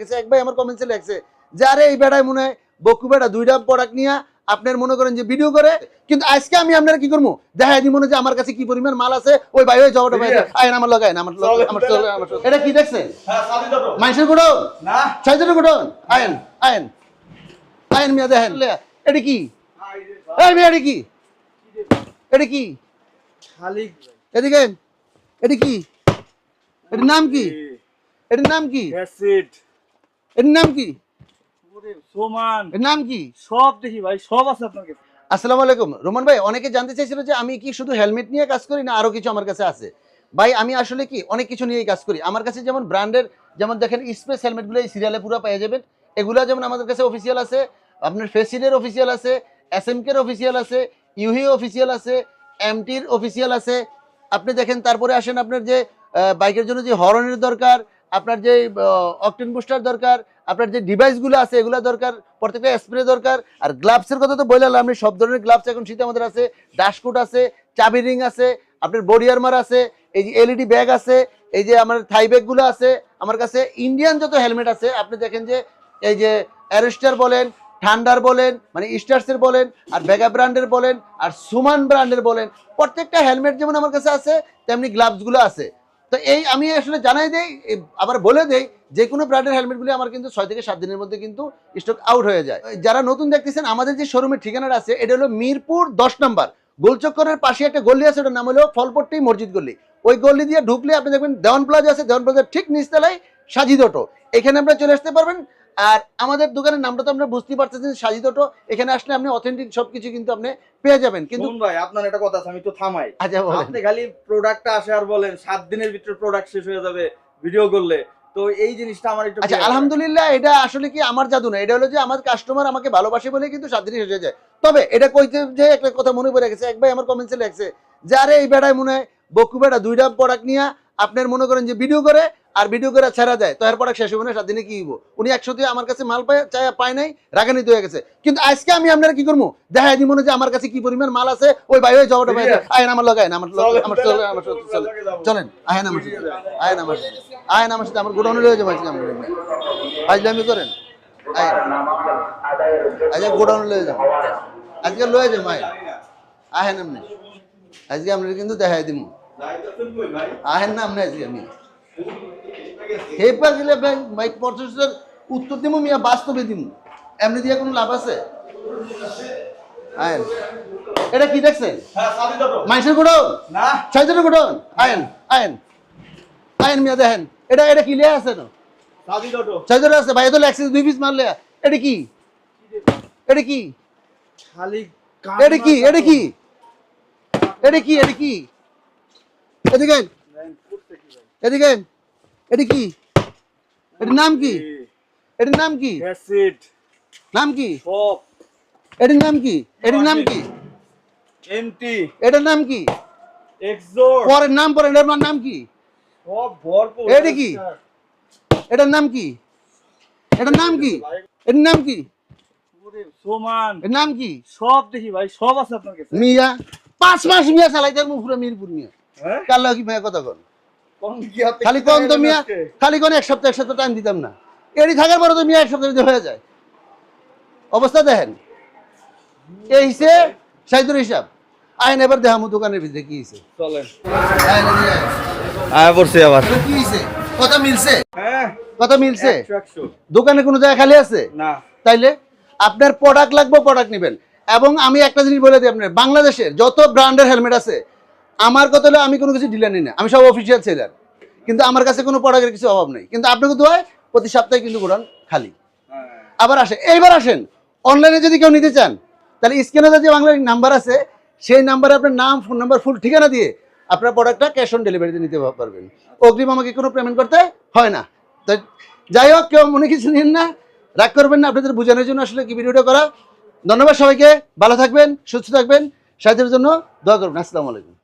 গেছে এক ভাই আমার কমেন্টসে লেখছে যে আরে এই বেড়ায় মনে হয় বকু বেড়া দুইটা প্রোডাক্ট নিয়ে আপনার মনে করেন যে ভিডিও করে কিন্তু আজকে আমি আপনারা কি করব? দেখা দিই মনে হয় যে আমার কাছে কি পরিমাণ মাল আছে ওই ভাই ওই জবাটা ভাই আইন আমার লগায় লগে- আমার আমার এটা কি দেখছেন মানুষের গুড়ন না। সাইজের গুড়ন আইন আইন আইন মিয়া দেখেন। এটা কি? এই মিয়া এটা কি? এটা কি? খালি। এদিকে এটা কি? এটার নাম কি? এটার নাম কি? অ্যাসিড। এটার নাম কি? সোমান। এর নাম কি? সব দেখি ভাই সব আছে আপনার কাছে। আসসালামু আলাইকুম। রোমান ভাই অনেকে জানতে চাইছিল যে আমি কি শুধু হেলমেট নিয়ে কাজ করি না আরও কিছু আমার কাছে আছে? ভাই আমি আসলে কি অনেক কিছু নিয়েই কাজ করি। আমার কাছে যেমন ব্র্যান্ডের যেমন দেখেন স্পেস হেলমেটগুলো এই সিরিয়ালে পুরো পেয়ে যাবেন। এগুলো যেমন আমাদের কাছে অফিসিয়াল আছে আপনার অফিসিয়াল আছে এস এম কের অফিসিয়াল আছে ইউহি অফিসিয়াল আছে এমটির অফিসিয়াল আছে। আপনি দেখেন তারপরে আসেন আপনার যে বাইকের জন্য যে হরনের দরকার আপনার যে অকটেন বুস্টার দরকার, আপনার যে ডিভাইসগুলো আছে, এগুলো দরকার, প্রত্যেকটা স্প্রে দরকার। আর গ্লাভসের কথা তো বললাম, আপনি সব ধরনের গ্লাভস এখন শীতে আমাদের আছে। ডাশকোট আছে, চাবি রিং আছে, আপনার বডি আর্মার আছে, এই যে এলইডি ব্যাগ আছে, এই যে আমার থাই ব্যাগগুলো আছে, আমার কাছে ইন্ডিয়ান যত হেলমেট আছে, আপনি দেখেন যে, এই যে অ্যারেস্টার বলেন ঠান্ডার বলেন মানে স্টার্সের বলেন, আর বেগা ব্র্যান্ডের বলেন, আর সুমান ব্র্যান্ডের বলেন, প্রত্যেকটা হেলমেট যেমন আমার কাছে আছে, তেমনি গ্লাভসগুলো আছে। তো এই আমি আসলে জানাই দেই আবার বলে দেই, যে কোনো ব্র্যান্ডের হেলমেটগুলি আমার কিন্তু ছয় থেকে সাত দিনের মধ্যে কিন্তু স্টক আউট হয়ে যায়। যারা নতুন দেখতেছেন, আমাদের যে শোরুমের ঠিকানাটা আছে, এটা হলো মিরপুর দশ নম্বর। গোলচক্করের পাশে একটা গলি আছে, ওটার নাম হলো ফলপট্টি মসজিদ গলি। ওই গল্লি দিয়ে ঢুকলে আপনি দেখবেন দেওয়ান প্লাজা আছে, দেওয়ান প্লাজার ঠিক নিচতলায় সাজিদ অটো। এখানে আপনারা চলে আসতে পারবেন। আর আমাদের দোকানের নামটা তো আপনারা বুঝতেই পারতেছেন সাজিদ অটো এখানে আসলে আপনি অথেন্টিক সবকিছু কিন্তু আপনি পেয়ে যাবেন। কিন্তু ভাই আপনার একটা কথা আছে আমি তো থামাই। আচ্ছা আপনি খালি প্রোডাক্টটা আসে আর বলেন সাত দিনের ভিতরে প্রোডাক্ট শেষ হয়ে যাবে ভিডিও করলে। তো এই জিনিসটা আমার একটু আচ্ছা আলহামদুলিল্লাহ এটা আসলে কি আমার জাদু না এটা হলো যে আমার কাস্টমার আমাকে ভালোবাসে বলে কিন্তু সাত দিনে শেষ হয়ে যায়। তবে এটা কইতে যে একটা কথা মনে পড়ে গেছে এক ভাই আমার কমেন্টসে লেখছে যে আরে এই বেড়ায় মনে হয় বকু বেড়া দুইটা প্রোডাক্ট নিয়ে আপনার মনে করেন যে ভিডিও করে আর ভিডিও করে ছেড়া যায় তো এর প্রোডাক্ট শেষ হবে না সাত দিনে কি হইব? উনি একসাথে আমার কাছে মাল পায় পায় নাই রাগান্বিত হয়ে গেছে। কিন্তু আজকে আমি আপনারা কি করব? দেখা দিই মনে যে আমার কাছে কি পরিমাণ মাল আছে ওই ভাই ওই জবাটা ভাই আয়েন আমার লগায় না আমার লগে- আমার চলে আমার চলে চলে চলেন আহেন আমার সাথে আহেন আমার সাথে আমার সাথে আমার গোডাউনে লয়ে যাব আজকে আমরা ফাজলামি করেন? আয়েন আজকে গোডাউনে লয়ে যাব। আজকে লয়ে যাব আয়েন আহেন আপনি। আজকে আমরা কিন্তু দেখাই দিব আহেন না আপনি আজকে আমি। হে পাগলে ব্যাংক মাইক পঞ্চাশের উত্তর দিব মিয়া বাস্তবে দিব এমনি দিয়ে কোনো লাভ আছে? আয়েন। এটা কি দেখছেন? হ্যাঁ মাইসের গোডাউন? না। ছয়জনের গোডাউন? আয়েন আয়েন। আয়েন মিয়া দেখেন। এটা এটা কি লিয়া আছে না সাদি ছয়জনের আছে। ভাই তো লেখছে দুই পিস মারলে এটা কি? এটা কি? এটা কি? এটা কি? এটা কি? এটা কি? এদিকে এদিকে। এটা কি এটার নাম কি এটার নাম কি অ্যাসিড নাম কি সব এটার নাম কি এটার নাম কি এমটি এটার নাম কি এক্সোর পরের নাম পরে এটার নাম কি সব ভরপুর এটা কি? এটার নাম কি এটার নাম কি এটার নাম কি সোমান এর নাম কি সব দেখি ভাই সব আছে আপনার কাছে মিয়া পাঁচ মাস মিয়া চালাইতে মুফুরা মিরপুর মিয়া হ্যাঁ কাল কি মিয়া কথা আপনি খালি কম তো মিয়া খালি কোন এক সপ্তাহ এক সপ্তাহ টাইম দিতাম না। এড়ি থাকার পরে তো মিয়া এক সপ্তাহ যদি হয়ে যায়। অবস্থা দেখেন। এই হিসে সাইদুর হিসাব। আইন এবার দেখামু দোকানের ভিতরে কি হিসে চলেন। আয় পড়ছি আবার। কি হিসে কথা মিলছে? হ্যাঁ। কথা মিলছে? দোকানে কোনো জায়গা খালি আছে? না। তাইলে আপনার প্রোডাক্ট লাগবে প্রোডাক্ট নেবেন। এবং আমি একটা জিনিস বলে দিই আপনার বাংলাদেশের যত ব্র্যান্ডের হেলমেট আছে আমার কথা হলো আমি কোনো কিছু ডিলার নিই না আমি সব অফিসিয়াল সেলার কিন্তু আমার কাছে কোনো প্রোডাক্টের কিছু অভাব নেই। কিন্তু আপনাকে তো হয় প্রতি সপ্তাহে কিন্তু গোডাউন খালি। হ্যাঁ। আবার আসে এইবার আসেন। অনলাইনে যদি কেউ নিতে চান তাহলে স্ক্যানে যে বাংলার নাম্বার আছে সেই নাম্বারে আপনার নাম ফোন নাম্বার ফুল ঠিকানা দিয়ে আপনার প্রোডাক্টটা ক্যাশ অন ডেলিভারিতে নিতে পারবেন। অগ্রিম আমাকে কোনো পেমেন্ট করতে হয় না। তো যাই হোক কেউ মনে কিছু নিন না রাগ করবেন না আপনাদের বোঝানোর জন্য আসলে কি ভিডিওটা করা। ধন্যবাদ সবাইকে ভালো থাকবেন সুস্থ থাকবেন সাহায্যের জন্য দোয়া করবেন। আসসালামু আলাইকুম।